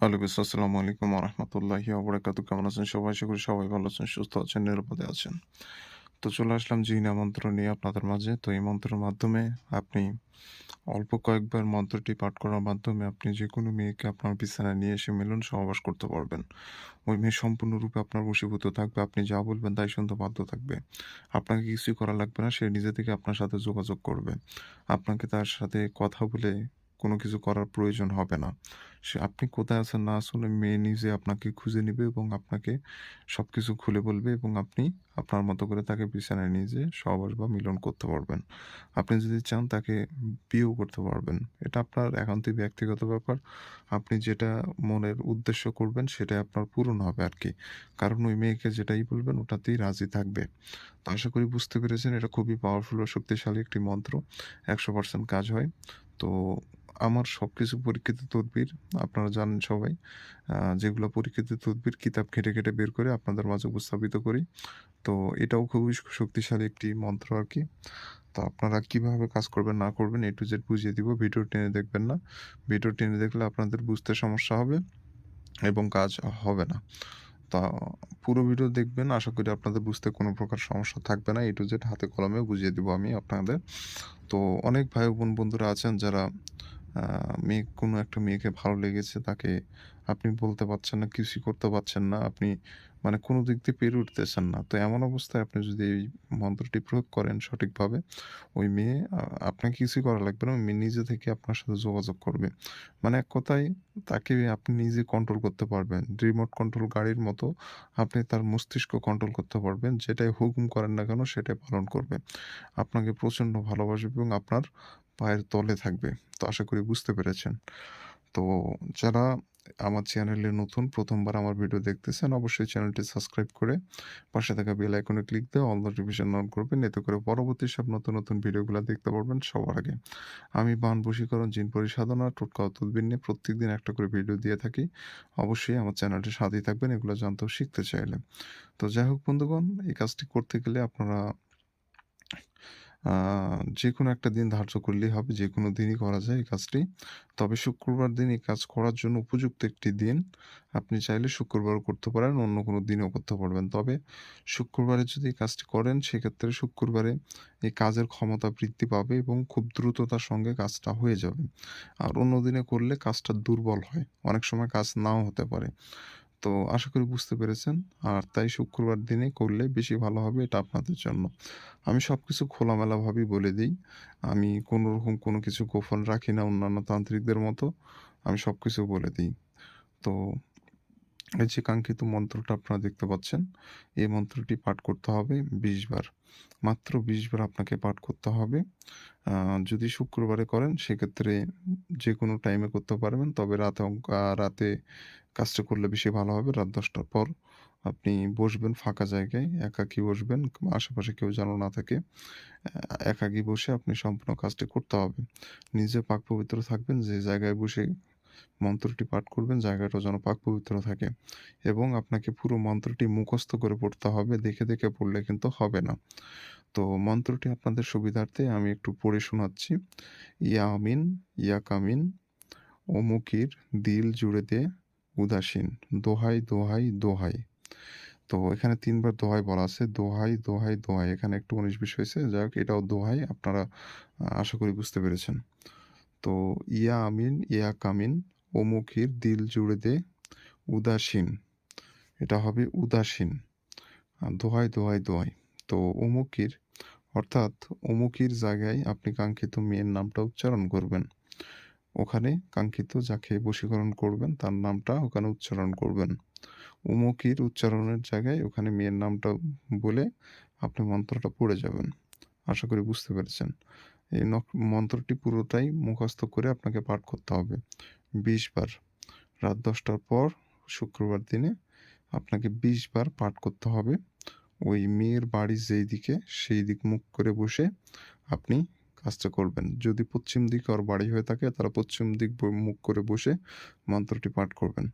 ওয়ালাইকুম আসসালামু আলাইকুম রহমতুল্লাহি ওবরাকাতু কেমন আছেন সবাই? আশা করি সবাই ভালো আছেন, সুস্থ আছেন, নিরাপদে আছেন। তো চলে আসলাম জিনা মন্ত্র নিয়ে আপনাদের মাঝে। তো এই মন্ত্রের মাধ্যমে আপনি অল্প কয়েকবার মন্ত্রটি পাঠ করার মাধ্যমে আপনি যে কোনো মেয়েকে আপনার বিছানায় নিয়ে এসে মিলন সহবাস করতে পারবেন। ওই মেয়ে সম্পূর্ণরূপে আপনার বশীভূত থাকবে, আপনি যা বলবেন তাই শুনতে বাধ্য থাকবে। আপনাকে কিছুই করা লাগবে না, সে নিজে থেকে আপনার সাথে যোগাযোগ করবে। আপনাকে তার সাথে কথা বলে কোনো কিছু করার প্রয়োজন হবে না। সে আপনি কোথায় আছেন, না ওই মেয়ে নিজে আপনাকে খুঁজে নেবে এবং আপনাকে সব কিছু খুলে বলবে এবং আপনি আপনার মতো করে তাকে বিছানায় নিয়ে যেয়ে সহবাস বা মিলন করতে পারবেন। আপনি যদি চান তাকে বিয়েও করতে পারবেন। এটা আপনার একান্তই ব্যক্তিগত ব্যাপার। আপনি যেটা মনের উদ্দেশ্য করবেন সেটাই আপনার পূরণ হবে আর কি কারণ ওই মেয়েকে যেটাই বলবেন ওটাতেই রাজি থাকবে। তো আশা করি বুঝতে পেরেছেন, এটা খুবই পাওয়ারফুল ও শক্তিশালী একটি মন্ত্র। একশো পার্সেন্ট কাজ হয়। তো আমার সব কিছু পরীক্ষিত তদবির আপনারা জানেন সবাই যেগুলো পরীক্ষিত তদবির, কিতাব ঘেটে ঘেটে বের করে আপনাদের মাঝে উপস্থাপিত করি। তো এটাও খুবই শক্তিশালী একটি মন্ত্র আর কি। তো আপনারা কীভাবে কাজ করবেন, না করবেন, এ টু জেড বুঝিয়ে দিব। ভিডিও টেনে দেখবেন না। ভিডিও টেনে দেখলে আপনাদের বুঝতে সমস্যা হবে এবং কাজ হবে না। তা পুরো ভিডিও দেখবেন, আশা করি আপনাদের বুঝতে কোনো প্রকার সমস্যা থাকবে না। এ টু জেড হাতে কলমে বুঝিয়ে দিব আমি আপনাদের। তো অনেক ভাই বোন বন্ধুরা আছেন যারা মেয়ে কোনো একটা মেয়েকে ভালো লেগেছে তাকে আপনি বলতে পারছেন না, কিছুই করতে পারছেন না। আপনি মানে কোনো দিক দিয়ে পেরে উঠতেছেন না। তো এমন অবস্থায় আপনি যদি এই মন্ত্রটি প্রয়োগ করেন সঠিকভাবে, ওই মেয়ে আপনাকে কিছুই করা লাগবে না। মেয়ে নিজে থেকে আপনার সাথে যোগাযোগ করবে। মানে এক কথায় তাকে আপনি নিজে কন্ট্রোল করতে পারবেন। রিমোট কন্ট্রোল গাড়ির মতো আপনি তার মস্তিষ্ক কন্ট্রোল করতে পারবেন। যেটাই হুকুম করেন না কেন সেটাই পালন করবে। আপনাকে প্রচণ্ড ভালোবাসবে এবং আপনার পায়ের তলে থাকবে। তো আশা করি বুঝতে পেরেছেন। তো যারা আমার চ্যানেলে নতুন প্রথমবার আমার ভিডিও দেখতেছেন, অবশ্যই চ্যানেলটি সাবস্ক্রাইব করে পাশে থাকা বেল আইকনে ক্লিক দিয়ে অল নোটিফিকেশন অন করবেন। এতে করে পরবর্তী সব নতুন নতুন ভিডিওগুলো দেখতে পারবেন সবার আগে। আমি বান বশীকরণ, জিন পরিসাধনা, টোটকা তুলবিন নিয়ে প্রত্যেকদিন একটা করে ভিডিও দিয়ে থাকি। অবশ্যই আমার চ্যানেলটি সাথেই থাকবেন, এগুলো জানতেও শিখতে চাইলে। তো যাই হোক বন্ধুগণ, এই কাজটি করতে গেলে আপনারা যে কোনো একটা দিন ধার্য করলেই হবে যে কোনো দিনই করা যায় এই কাজটি। তবে শুক্রবার দিন এই কাজ করার জন্য উপযুক্ত একটি দিন আপনি চাইলে শুক্রবার করতে পারেন, অন্য কোনো দিনও করতে পারবেন। তবে শুক্রবারে যদি এই কাজটি করেন, সেক্ষেত্রে শুক্রবারে এই কাজের ক্ষমতা বৃদ্ধি পাবে এবং খুব দ্রুততার সঙ্গে কাজটা হয়ে যাবে। আর অন্য দিনে করলে কাজটা দুর্বল হয়। অনেক সময় কাজ নাও হতে পারে। তো আশা করি বুঝতে পেরেছেন। আর তাই শুক্রবার দিনে করলে বেশি ভালো হবে এটা আপনাদের জন্য। আমি সব কিছু খোলামেলাভাবেই বলে দিই। আমি কোনো রকম কোনো কিছু গোপন রাখি না অন্যান্য তান্ত্রিকদের মতো। আমি সব কিছু বলে দিই। তো এই যে কাঙ্ক্ষিত মন্ত্রটা আপনারা দেখতে পাচ্ছেন, এই মন্ত্রটি পাঠ করতে হবে বিশ বার। মাত্র বিশ বার আপনাকে পাঠ করতে হবে। যদি শুক্রবারে করেন, সেক্ষেত্রে যে কোনো টাইমে করতে পারবেন। তবে রাতে রাতে কাজটা করলে বেশি ভালো হবে। রাত দশটার পর আপনি বসবেন ফাঁকা জায়গায়, একাকি বসবেন আশেপাশে কেউ যেন না থাকে একাকি বসে আপনি সম্পূর্ণ কাজটি করতে হবে। নিজে পাক পবিত্র থাকবেন, যে জায়গায় বসে মন্ত্রটি পাঠ করবেন জায়গাটা যেন পাক পবিত্র থাকে এবং আপনাকে পুরো মন্ত্রটি মুখস্থ করে পড়তে হবে, দেখে দেখে পড়লে কিন্তু হবে না। তো মন্ত্রটি আপনাদের সুবিধার্থে আমি একটু পড়ে শোনাচ্ছি। ইয়া আমিন ইয়া কামিন অমুকির দিল জুড়ে দে উদাসীন। দোহাই দোহাই দোহাই। তো এখানে তিনবার দোহাই বলা আছে। দোহাই দোহাই দোহাই। এখানে একটু উনিশ বিশ হয়েছে। যাই হোক, এটাও দোহাই। আপনারা আশা করি বুঝতে পেরেছেন। তো ইয়া আমিন, ইয়া কামিন, অমুখির দিল জুড়ে দে, উদাসীন। এটা হবে উদাসীন। দোহাই দোহাই দোহাই। তো অমুকির অর্থাৎ অমুকির জায়গায় আপনি কাঙ্ক্ষিত মেয়ের নামটা উচ্চারণ করবেন। ওখানে কাঙ্ক্ষিত যাকে বশীকরণ করবেন, তার নামটা ওখানে উচ্চারণ করবেন। উমুকির উচ্চারণের জায়গায় ওখানে মেয়ের নামটা বলে আপনি মন্ত্রটা পড়ে যাবেন। আশা করি বুঝতে পেরেছেন। এই মন্ত্রটি পুরোটাই মুখস্থ করে আপনাকে পাঠ করতে হবে। বিশ বার। রাত দশটার পর শুক্রবার দিনে আপনাকে বিশ বার পাঠ করতে হবে। ওই মেয়ের বাড়ি যেই দিকে, সেই দিক মুখ করে বসে আপনি কাজটা করবেন যদি পশ্চিম দিকে ওর বাড়ি হয়ে থাকে তারা পশ্চিম দিক মুখ করে বসে মন্ত্রটি পাঠ করবেন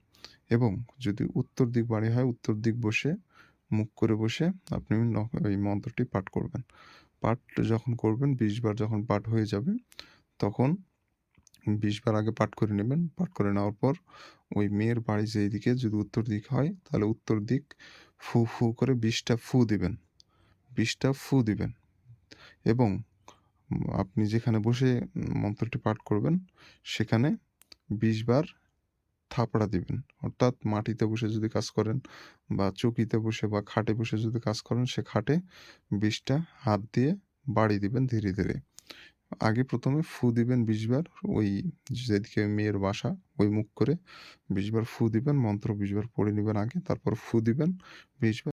এবং যদি উত্তর দিক বাড়ি হয় উত্তর দিক বসে মুখ করে বসে আপনি এই মন্ত্রটি পাঠ করবেন পাঠ যখন করবেন বিশ বার যখন পাঠ হয়ে যাবে তখন ২০ বার আগে পাঠ করে নেবেন। পাঠ করে নেওয়ার পর ওই মেয়ের বাড়ি যেইদিকে যদি উত্তর দিক হয় তাহলে উত্তর দিক ফু, ফু করে ২০ টা ফু দিবেন। ২০ টা ফু দিবেন এবং আপনি যেখানে বসে মন্ত্রটি পাঠ করবেন সেখানে ২০ বার থাপড়া দিবেন। অর্থাৎ মাটিতে বসে যদি কাজ করেন বা চকিতে বসে বা খাটে বসে যদি কাজ করেন সে খাটে ২০ টা হাত দিয়ে বাড়ি দিবেন ধীরে, ধীরে। আগে ১ম এ ফু দিবেন বিশবার ওই যেদিকে মেয়ের বাসা ওই মুখ করে ২০ বার ফু দিবেন। মন্ত্র বিশবার পড়ে নিবেন আগে। তারপর ফু দিবেন ২০ বার।